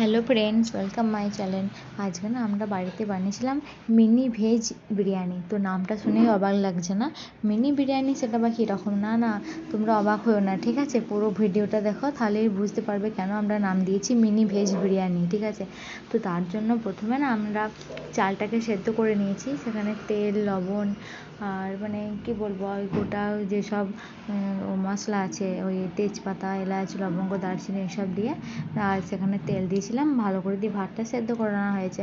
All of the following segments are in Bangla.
Hello friends welcome my channel আজকে না আমরা বাড়িতে বানিয়েছিলাম মিনি ভেজ বিরিয়ানি। তো নামটা শুনেই অবাক লাগছে না? মিনি বিরিয়ানি সেটা বা কীরকম? না না, তোমরা অবাক হয়েও না, ঠিক আছে? পুরো ভিডিওটা দেখো, তাহলেই বুঝতে পারবে কেন আমরা নাম দিয়েছি মিনি ভেজ বিরিয়ানি, ঠিক আছে? তো তার জন্য প্রথমে না আমরা চালটাকে সেদ্ধ করে নিয়েছি, সেখানে তেল, লবণ আর মানে কী বলব, ওই গোটা যেসব মশলা আছে, ওই তেজপাতা, এলাচ, লবঙ্গ, দারচিনি, এসব দিয়ে আর সেখানে তেল দিয়েছিলাম ভালো করে দিয়ে ভাতটা সেদ্ধ করে নেওয়া হয়েছে।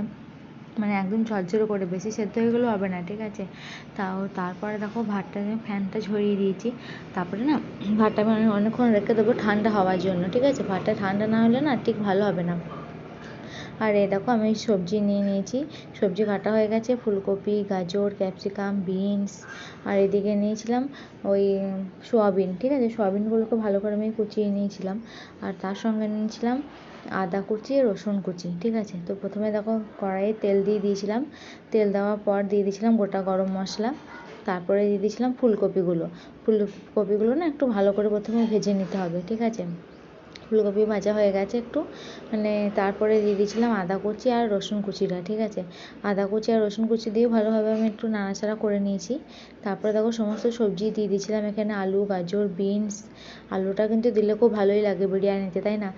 মানে একদম ঝরঝরে করে, বেশি সেদ্ধ হয়ে গেলেও হবে না, ঠিক আছে? তাও তারপরে দেখো ভাতটা আমি ফ্যানটা ঝরিয়ে দিয়েছি। তারপরে না, ভাতটা আমি অনেকক্ষণ রেখে দেবো ঠান্ডা হওয়ার জন্য, ঠিক আছে? ভাতটা ঠান্ডা না হলে না ঠিক ভালো হবে না। আর এই দেখো আমি সবজি নিয়ে নিয়েছি। সবজি কাটা হয়ে গেছে, ফুলকপি, গাজর, ক্যাপসিকাম, বিনস, আর এদিকে নিয়েছিলাম ওই সোয়াবিন, ঠিক আছে? সোয়াবিনগুলোকে ভালো করে আমি কুচিয়ে নিয়েছিলাম। আর তার সঙ্গে নিয়েছিলাম আদা কুচি, রসুন কুচি, ঠিক আছে? তো প্রথমে দেখো কড়াইয়ে তেল দিয়ে দিয়েছিলাম। তেল দেওয়ার পর দিয়ে দিয়েছিলাম গোটা গরম মশলা। তারপরে দিয়ে দিয়েছিলাম ফুলকপিগুলো। ফুলকপিগুলো না একটু ভালো করে প্রথমে ভেজে নিতে হবে, ঠিক আছে? ফুলকপি ভাজা হয়ে গেছে একটু। মানে তারপরে দিয়ে দিয়েছিলাম আদা কুচি আর রসুন কুচিটা, ঠিক আছে? আদা কুচি আর রসুন কুচি দিয়ে ভালোভাবে আমি একটু নাড়াচাড়া করে নিয়েছি। তারপরে দেখো সমস্ত সবজি দিয়ে দিয়েছিলাম এখানে আলু, গাজর, বিনস। আলুটা কিন্তু দিলে খুব ভালোই লাগে বিরিয়ানিতে, তাই না?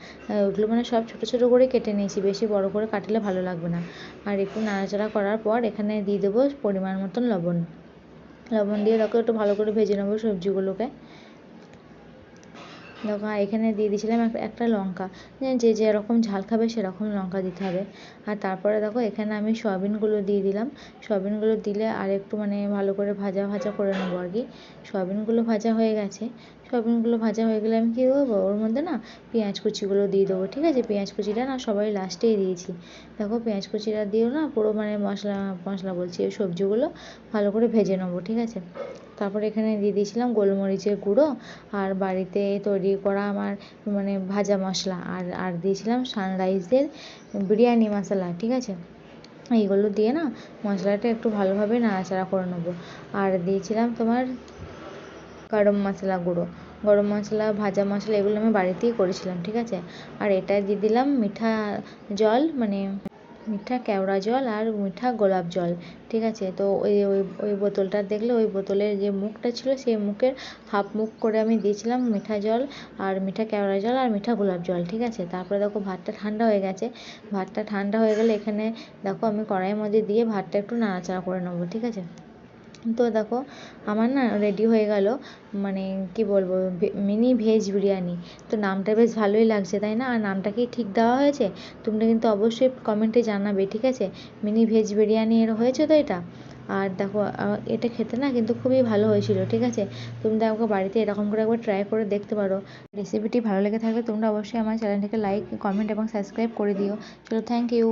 ওগুলো মানে সব ছোটো ছোটো করে কেটে নিয়েছি, বেশি বড় করে কাটলে ভালো লাগবে না। আর একটু নাড়াচাড়া করার পর এখানে দিয়ে দেবো পরিমাণ মতন লবণ। লবণ দিয়ে দেখো একটু ভালো করে ভেজে নেব সবজিগুলোকে। দেখো এখানে দিয়ে দিয়েছিলাম একটা লঙ্কা। যে যেরকম ঝাল খাবে সেরকম লঙ্কা দিতে হবে। আর তারপরে দেখো, এখানে আমি সয়াবিনগুলো দিয়ে দিলাম। সয়াবিনগুলো দিলে আর একটু মানে ভালো করে ভাজা ভাজা করে নেব আর কি। সয়াবিনগুলো ভাজা হয়ে গেছে। সয়াবিনগুলো ভাজা হয়ে গেলে আমি কী দেবো? ওর মধ্যে না পেঁয়াজ কুচিগুলো দিয়ে দেবো, ঠিক আছে? পেঁয়াজ কুচিটা না সবাই লাস্টেই দিয়েছি। দেখো, পেঁয়াজ কুচিটা দিয়েও না পুরো মানে মশলা মশলা বলছি, ওই সবজিগুলো ভালো করে ভেজে নেব, ঠিক আছে? তারপরে এখানে দিয়ে দিয়েছিলাম গোলমরিচের গুঁড়ো আর বাড়িতে তৈরি করা আমার মানে ভাজা মশলা আর আর দিয়েছিলাম সানরাইজের বিরিয়ানি মশলা, ঠিক আছে? এইগুলো দিয়ে না মশলাটা একটু ভালোভাবে নাড়াচাড়া করে নেব। আর দিয়েছিলাম তোমার গরম মশলা গুঁড়ো। গরম মশলা, ভাজা মশলা এগুলো আমি বাড়িতেই করেছিলাম, ঠিক আছে? আর এটা দিয়ে দিলাম মিঠা জল মানে মিঠা কেওড়া জল আর মিঠা গোলাপ জল, ঠিক আছে? তো ওই ওই ওই বোতলটা দেখলে ওই বোতলের যে মুখটা ছিল সেই মুখের হাফ মুখ করে আমি দিয়েছিলাম মিঠা জল আর মিঠা কেওড়া জল আর মিঠা গোলাপ জল, ঠিক আছে? তারপরে দেখো ভাতটা ঠান্ডা হয়ে গেছে। ভাতটা ঠান্ডা হয়ে গেলে এখানে দেখো আমি কড়াইয়ের মধ্যে দিয়ে ভাতটা একটু নাড়াচাড়া করে নেব, ঠিক আছে? তো দেখো, আমার না রেডি হয়ে গেল মানে কি বলব মিনি ভেজ বিরিয়ানি। তো নামটা বেশ ভালোই লাগছে, তাই না? আর নামটা কি ঠিক দেওয়া হয়েছে? তোমরা কিন্তু অবশ্যই কমেন্টে জানাবে, ঠিক আছে? মিনি ভেজ বিরিয়ানি এর হয়েছে তো এটা? আর দেখো এটা খেতে না কিন্তু খুবই ভালো হয়েছিল, ঠিক আছে? তোমরা আমাকে বাড়িতে এরকম করে একবার ট্রাই করে দেখতে পারো। রেসিপিটি ভালো লেগে থাকলে তোমরা অবশ্যই আমার চ্যানেলটিকে লাইক কমেন্ট এবং সাবস্ক্রাইব করে দিও। চলো থ্যাংক ইউ